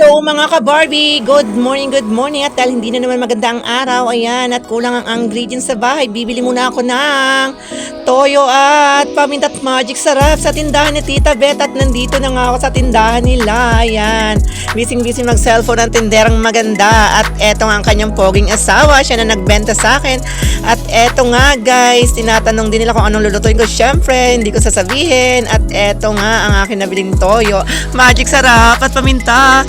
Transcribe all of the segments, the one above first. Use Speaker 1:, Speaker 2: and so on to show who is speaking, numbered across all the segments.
Speaker 1: Hello mga ka-Barbie! Good morning, good morning. At dahil hindi na naman maganda ang araw, ayan, at kulang ang ingredients sa bahay, bibili muna ako ng toyo at pamintat magic sarap sa tindahan ni Tita Beth at nandito na nga ako sa tindahan nila. Ayan, bising-bising mag-cellphone ang tinderang maganda at eto nga ang kanyang poging asawa, siya na nagbenta sa akin. At eto nga guys, tinatanong din nila kung anong lulutuin ko. Siyempre, hindi ko sasabihin. At eto nga ang akin nabiling toyo. Magic sarap at paminta.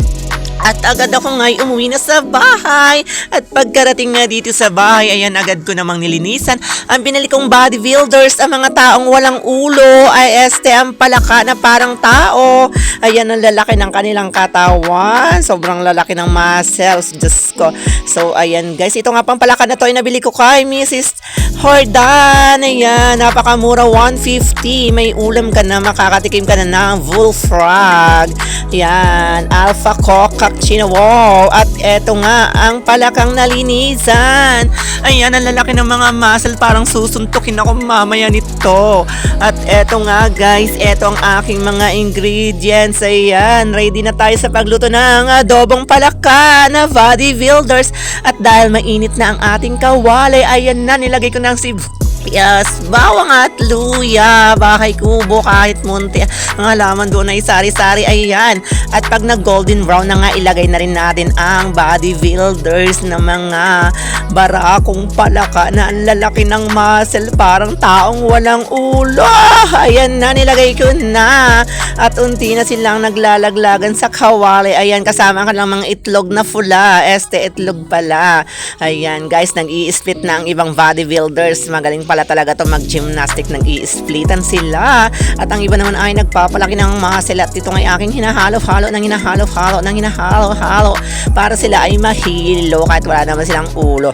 Speaker 1: At agad ako nga'y umuwi na sa bahay. At pagkarating nga dito sa bahay, ayan agad ko namang nilinisan. Ang binili kong bodybuilders, ang mga taong walang ulo, ay este ang palaka na parang tao. Ayan ang lalaki ng kanilang katawan. Sobrang lalaki ng muscles. Diyos ko. So, ayan guys. Ito nga pang palaka na to ay nabili ko kay Mrs. Hordan. Ayan, napakamura. 150. May ulam ka na. Makakatikim ka na ng bullfrog. Yan, alpha cock cappuccino. Wow! At eto nga, ang palakang nalinisan. Ayan, ang lalaki ng mga muscle. Parang susuntukin ako mamaya nito. At eto nga guys, eto ang aking mga ingredients. Ayan, ready na tayo sa pagluto ng adobong palaka na bodybuilders. At dahil mainit na ang ating kawali, ayan na, nilagay ko ng sib Yes, bawang at luya, bakay kubo, kahit munti. Ang halaman doon ay sari-sari, ayan. At pag nag-golden brown na nga, ilagay na rin natin ang bodybuilders na mga barakong palaka na ang lalaki ng muscle, parang taong walang ulo. Ayan na, nilagay ko na. At unti na silang naglalaglagan sa kawali. Ayan, kasama ka lang mga itlog na fula. Este, itlog pala. Ayan, guys, nag-i-split na ang ibang bodybuilders. Magaling pala talaga to mag-gymnastic. Nag-i-splitan sila. At ang iba naman ay nagpapalaki ng muscle. At ito ngay aking hinahalo-halo ng hinahalo-halo ng hinahalo-halo para sila ay mahilo kahit wala naman silang ulo.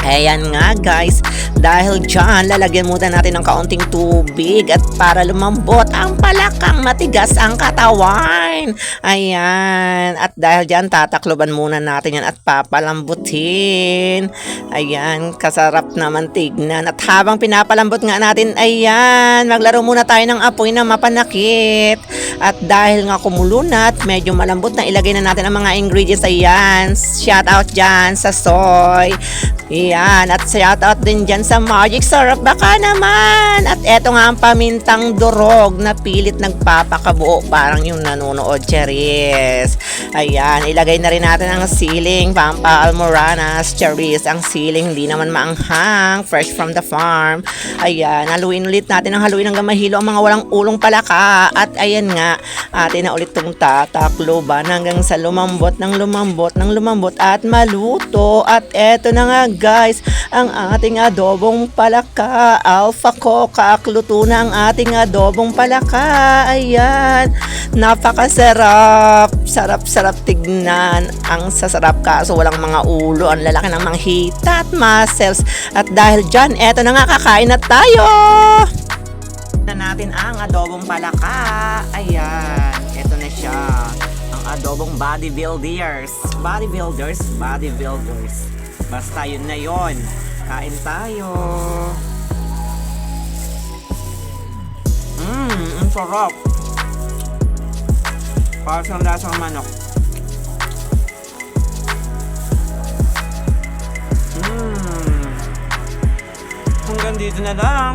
Speaker 1: Ayan nga guys, dahil dyan lalagyan muna natin ng kaunting tubig at para lumambot ang palakang matigas ang katawan. Ayan, at dahil dyan tatakloban muna natin yan at papalambutin. Ayan, kasarap naman tignan. At habang pinapalambot nga natin, ayan, maglaro muna tayo ng apoy na mapanakit. At dahil nga kumulo na at medyo malambot na, ilagay na natin ang mga ingredients. Ayan, shout out dyan sa soy. Yan, at shout out din dyan sa Magic Syrup. Baka naman. At eto nga ang pamintang durog na pilit nagpapakabuo. Parang yung nanonood, Cheris. Ayan, ilagay na rin natin ang siling. Pampa Almoranas, Cheris. Ang siling, hindi naman maanghang. Fresh from the farm. Ayan, haluin ulit natin ang haluin hanggang mahilo ang mga walang ulong palaka. At ayan nga, atin na ulit itong tatakloban hanggang sa lumambot ng lumambot ng lumambot at maluto. At eto na nga guys, ang ating adobong palaka. Alpha Coca, luto na ang ating adobong palaka. Ayan, napakasarap. Sarap-sarap tignan. Ang sasarap kaso walang mga ulo. Ang lalaki ng mga hita at muscles. At dahil dyan, eto na nga, kakain na tayo na natin ang adobong palaka. Ayan, ito na siya. Ang adobong bodybuilders. Bodybuilders, bodybuilders. Basta yun na yun. Kain tayo. Mmm, ang sarap. Para sa lasang manok. Mmm. Hanggang dito na lang.